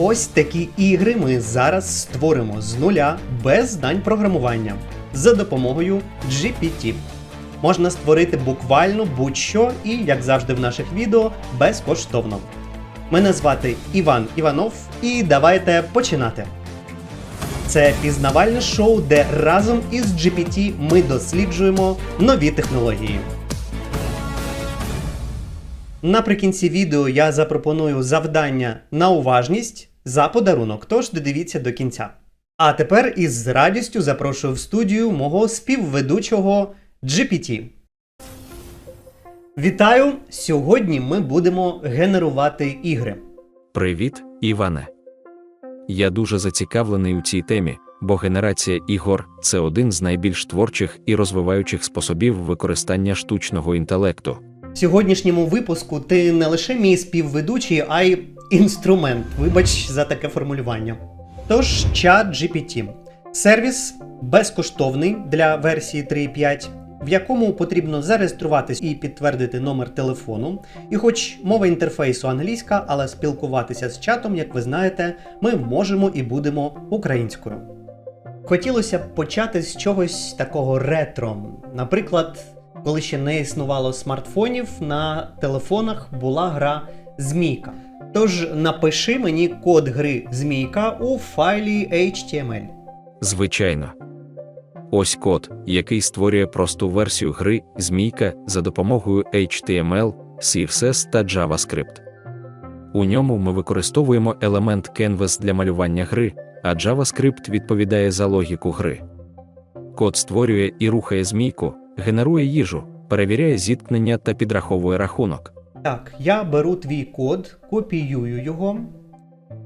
Ось такі ігри ми зараз створимо з нуля без знань програмування за допомогою GPT. Можна створити буквально будь-що і, як завжди в наших відео, безкоштовно. Мене звати Іван Іванов, і давайте починати. Це пізнавальне шоу, де разом із GPT ми досліджуємо нові технології. Наприкінці відео я запропоную завдання на уважність за подарунок, тож додивіться до кінця. А тепер із радістю запрошую в студію мого співведучого GPT. Вітаю! Сьогодні ми будемо генерувати ігри. Привіт, Іване. Я дуже зацікавлений у цій темі, бо генерація ігор це один з найбільш творчих і розвиваючих способів використання штучного інтелекту. В сьогоднішньому випуску ти не лише мій співведучий, а й інструмент. Вибач за таке формулювання. Тож, чат GPT. сервіс безкоштовний для версії 3.5, в якому потрібно зареєструватись і підтвердити номер телефону. І хоч мова інтерфейсу англійська, але спілкуватися з чатом, як ви знаєте, ми можемо і будемо українською. Хотілося б почати з чогось такого ретро. Наприклад, коли ще не існувало смартфонів, на телефонах була гра Змійка. Тож напиши мені код гри Змійка у файлі HTML. Звичайно. Ось код, який створює просту версію гри Змійка за допомогою HTML, CSS та JavaScript. У ньому ми використовуємо елемент Canvas для малювання гри, а JavaScript відповідає за логіку гри. Код створює і рухає змійку, генерує їжу, перевіряє зіткнення та підраховує рахунок. Так, я беру твій код, копіюю його,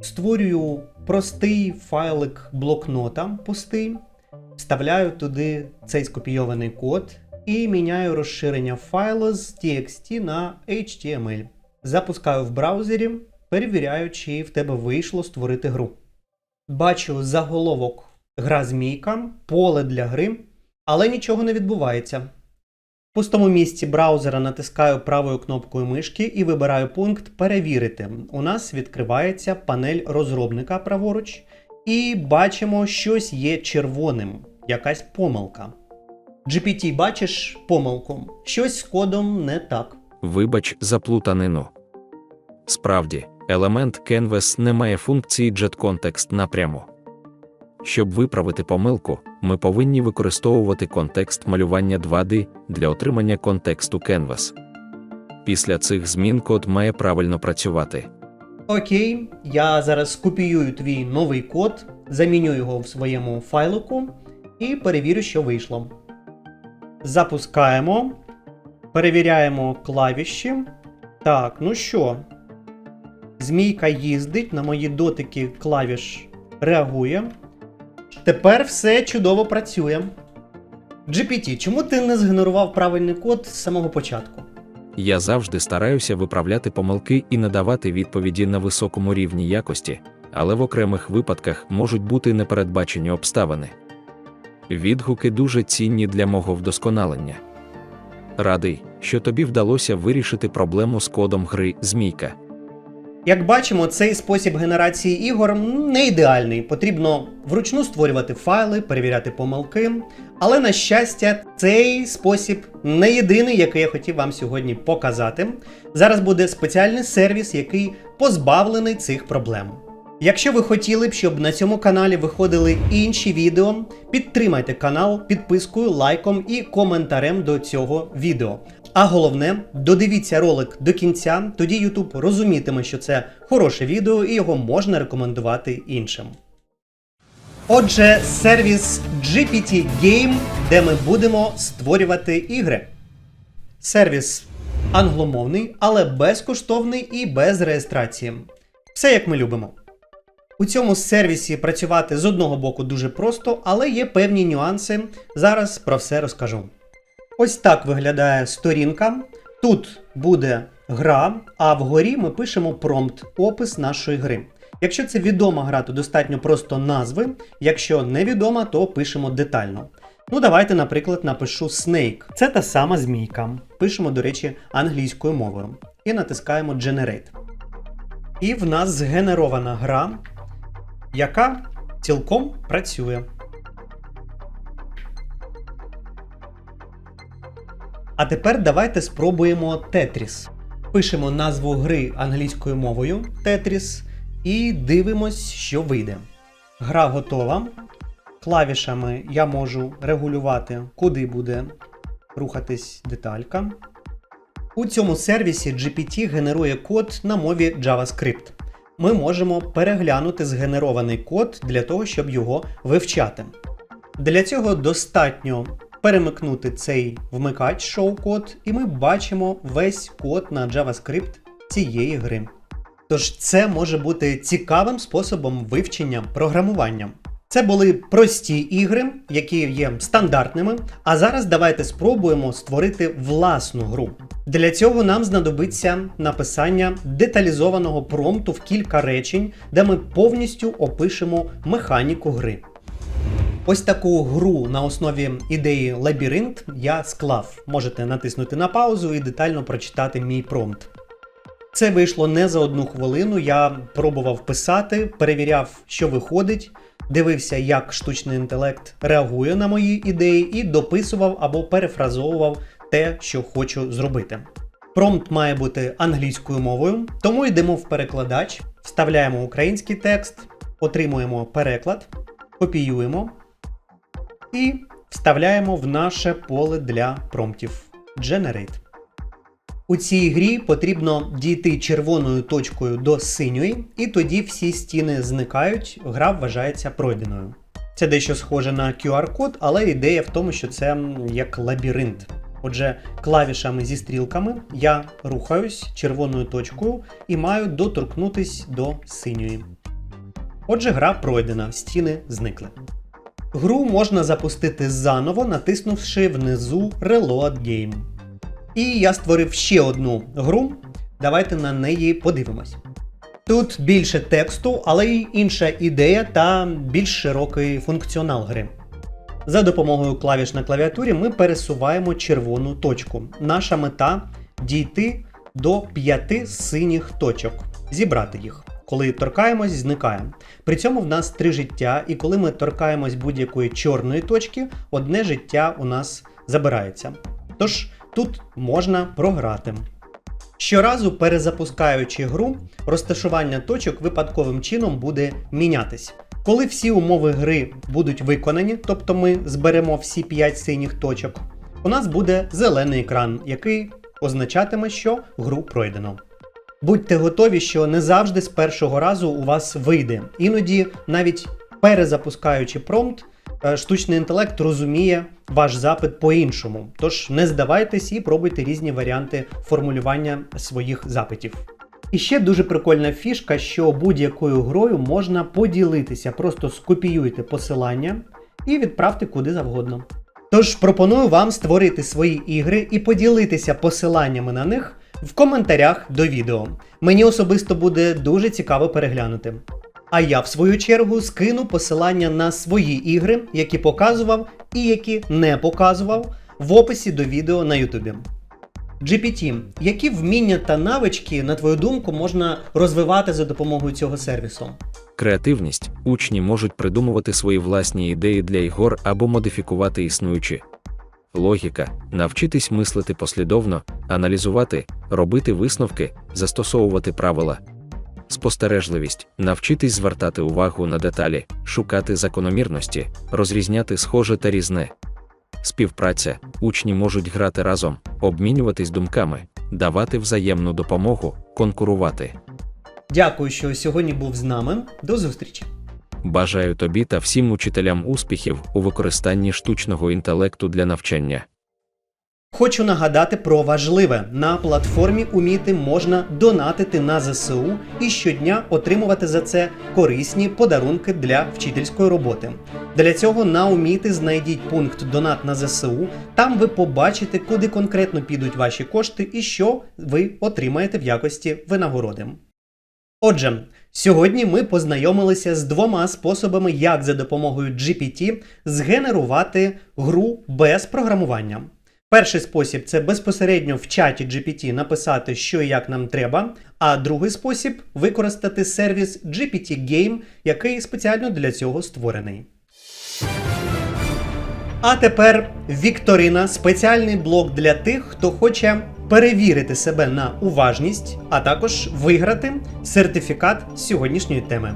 створюю простий файлик блокнота пустий, вставляю туди цей скопійований код і міняю розширення файлу з TXT на HTML. Запускаю в браузері, перевіряю, чи в тебе вийшло створити гру. Бачу заголовок Гра змійка, поле для гри, але нічого не відбувається. В пустому місці браузера натискаю правою кнопкою мишки і вибираю пункт Перевірити. У нас відкривається панель розробника праворуч, і бачимо, щось є червоним, якась помилка. GPT, бачиш помилку? Щось з кодом не так. Вибач за плутанину. Справді, елемент Canvas не має функції JetContext напряму. Щоб виправити помилку, ми повинні використовувати контекст малювання 2D для отримання контексту Canvas. Після цих змін код має правильно працювати. Окей, я зараз скопіюю твій новий код, заміню його в своєму файлику і перевірю, що вийшло. Запускаємо. Перевіряємо клавіші. Так, ну що? Змійка їздить, на мої дотики клавіш реагує. Тепер все чудово працює. GPT, чому ти не згенерував правильний код з самого початку? Я завжди стараюся виправляти помилки і надавати відповіді на високому рівні якості, але в окремих випадках можуть бути непередбачені обставини. Відгуки дуже цінні для мого вдосконалення. Радий, що тобі вдалося вирішити проблему з кодом гри Змійка. Як бачимо, цей спосіб генерації ігор не ідеальний. Потрібно вручну створювати файли, перевіряти помилки. Але на щастя, цей спосіб не єдиний, який я хотів вам сьогодні показати. Зараз буде спеціальний сервіс, який позбавлений цих проблем. Якщо ви хотіли б, щоб на цьому каналі виходили інші відео, підтримайте канал підпискою, лайком і коментарем до цього відео. А головне, додивіться ролик до кінця, тоді YouTube розумітиме, що це хороше відео і його можна рекомендувати іншим. Отже, сервіс GPT Game, де ми будемо створювати ігри. Сервіс англомовний, але безкоштовний і без реєстрації. Все як ми любимо. У цьому сервісі працювати з одного боку дуже просто, але є певні нюанси. Зараз про все розкажу. Ось так виглядає сторінка. Тут буде гра, а вгорі ми пишемо промпт, опис нашої гри. Якщо це відома гра, то достатньо просто назви. Якщо невідома, то пишемо детально. Ну, давайте, наприклад, напишу Snake. Це та сама змійка. Пишемо, до речі, англійською мовою. І натискаємо Generate. І в нас згенерована гра, яка цілком працює. А тепер давайте спробуємо Тетріс. Пишемо назву гри англійською мовою Тетріс і дивимось, що вийде. Гра готова. Клавішами я можу регулювати, куди буде рухатись деталька. У цьому сервісі GPT генерує код на мові JavaScript. Ми можемо переглянути згенерований код для того, щоб його вивчати. Для цього достатньо перемикнути цей вмикач шоу-код, і ми бачимо весь код на JavaScript цієї гри. Тож це може бути цікавим способом вивчення програмування. Це були прості ігри, які є стандартними. А зараз давайте спробуємо створити власну гру. Для цього нам знадобиться написання деталізованого промпту в кілька речень, де ми повністю опишемо механіку гри. Ось таку гру на основі ідеї лабіринт я склав. Можете натиснути на паузу і детально прочитати мій промпт. Це вийшло не за одну хвилину. Я пробував писати, перевіряв, що виходить, дивився, як штучний інтелект реагує на мої ідеї, і дописував або перефразовував те, що хочу зробити. Промпт має бути англійською мовою, тому йдемо в перекладач, вставляємо український текст, отримуємо переклад, копіюємо і вставляємо в наше поле для промптів Generate. У цій грі потрібно дійти червоною точкою до синьої, і тоді всі стіни зникають, гра вважається пройденою. Це дещо схоже на QR-код, але ідея в тому, що це як лабіринт. Отже, клавішами зі стрілками я рухаюсь червоною точкою і маю доторкнутись до синьої. Отже, гра пройдена, стіни зникли. Гру можна запустити заново, натиснувши внизу Reload Game. І я створив ще одну гру. Давайте на неї подивимось. Тут більше тексту, але й інша ідея та більш широкий функціонал гри. За допомогою клавіш на клавіатурі ми пересуваємо червону точку. Наша мета дійти до п'яти синіх точок, зібрати їх. Коли торкаємось, зникає. При цьому в нас три життя, і коли ми торкаємось будь-якої чорної точки, одне життя у нас забирається. Тож тут можна програти. Щоразу перезапускаючи гру, розташування точок випадковим чином буде мінятись. Коли всі умови гри будуть виконані, тобто ми зберемо всі 5 синіх точок, у нас буде зелений екран, який означатиме, що гру пройдено. Будьте готові, що не завжди з першого разу у вас вийде. Іноді, навіть перезапускаючи промпт, е, штучний інтелект розуміє ваш запит по-іншому. Тож не здавайтесь і пробуйте різні варіанти формулювання своїх запитів. І ще дуже прикольна фішка, що будь-якою грою можна поділитися. Просто скопіюйте посилання і відправте куди завгодно. Тож пропоную вам створити свої ігри і поділитися посиланнями на них в коментарях до відео. Мені особисто буде дуже цікаво переглянути. А я, в свою чергу, скину посилання на свої ігри, які показував і які не показував, в описі до відео на Ютубі. GPT, які вміння та навички, на твою думку, можна розвивати за допомогою цього сервісу? Креативність учні можуть придумувати свої власні ідеї для ігор або модифікувати існуючі. Логіка навчитись мислити послідовно, аналізувати, робити висновки, застосовувати правила. Спостережливість навчитись звертати увагу на деталі, шукати закономірності, розрізняти схоже та різне. Співпраця учні можуть грати разом, обмінюватись думками, давати взаємну допомогу, конкурувати. Дякую, що сьогодні був з нами. До зустрічі! Бажаю тобі та всім учителям успіхів у використанні штучного інтелекту для навчання. Хочу нагадати про важливе: на платформі Уміти можна донатити на ЗСУ і щодня отримувати за це корисні подарунки для вчительської роботи. Для цього на Уміти знайдіть пункт Донат на ЗСУ. Там ви побачите, куди конкретно підуть ваші кошти і що ви отримаєте в якості винагороди. Отже, сьогодні ми познайомилися з двома способами, як за допомогою GPT згенерувати гру без програмування. Перший спосіб це безпосередньо в чаті GPT написати, що і як нам треба. А другий спосіб використати сервіс GPT Game, який спеціально для цього створений. А тепер Вікторина спеціальний блок для тих, хто хоче перевірити себе на уважність, а також виграти сертифікат сьогоднішньої теми.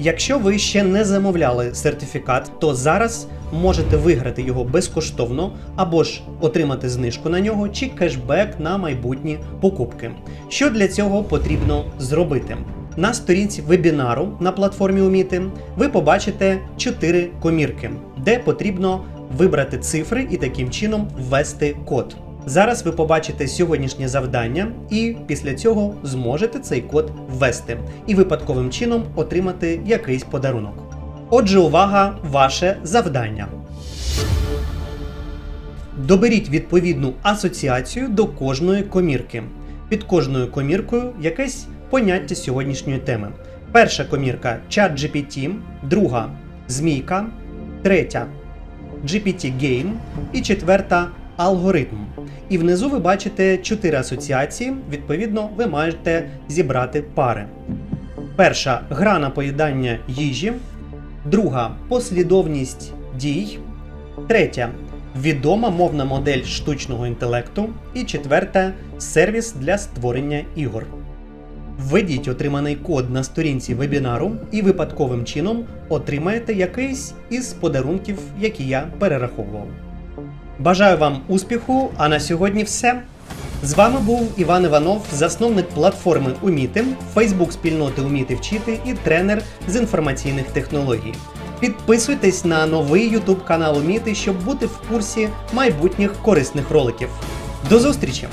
Якщо ви ще не замовляли сертифікат, то зараз можете виграти його безкоштовно або ж отримати знижку на нього чи кешбек на майбутні покупки. Що для цього потрібно зробити? На сторінці вебінару на платформі Уміти ви побачите 4 комірки, де потрібно вибрати цифри і таким чином ввести код. Зараз ви побачите сьогоднішнє завдання, і після цього зможете цей код ввести і випадковим чином отримати якийсь подарунок. Отже, увага, ваше завдання. Доберіть відповідну асоціацію до кожної комірки. Під кожною коміркою якесь поняття сьогоднішньої теми. Перша комірка чат GPT, друга змійка, третя GPT Game і четверта алгоритм. І внизу ви бачите чотири асоціації. Відповідно, ви маєте зібрати пари. Перша гра на поїдання їжі, друга послідовність дій, третя відома мовна модель штучного інтелекту і четверта сервіс для створення ігор. Введіть отриманий код на сторінці вебінару і випадковим чином отримаєте якийсь із подарунків, які я перераховував. Бажаю вам успіху, а на сьогодні все. З вами був Іван Іванов, засновник платформи Уміти, Фейсбук спільноти Уміти вчити і тренер з інформаційних технологій. Підписуйтесь на новий YouTube канал Уміти, щоб бути в курсі майбутніх корисних роликів. До зустрічі!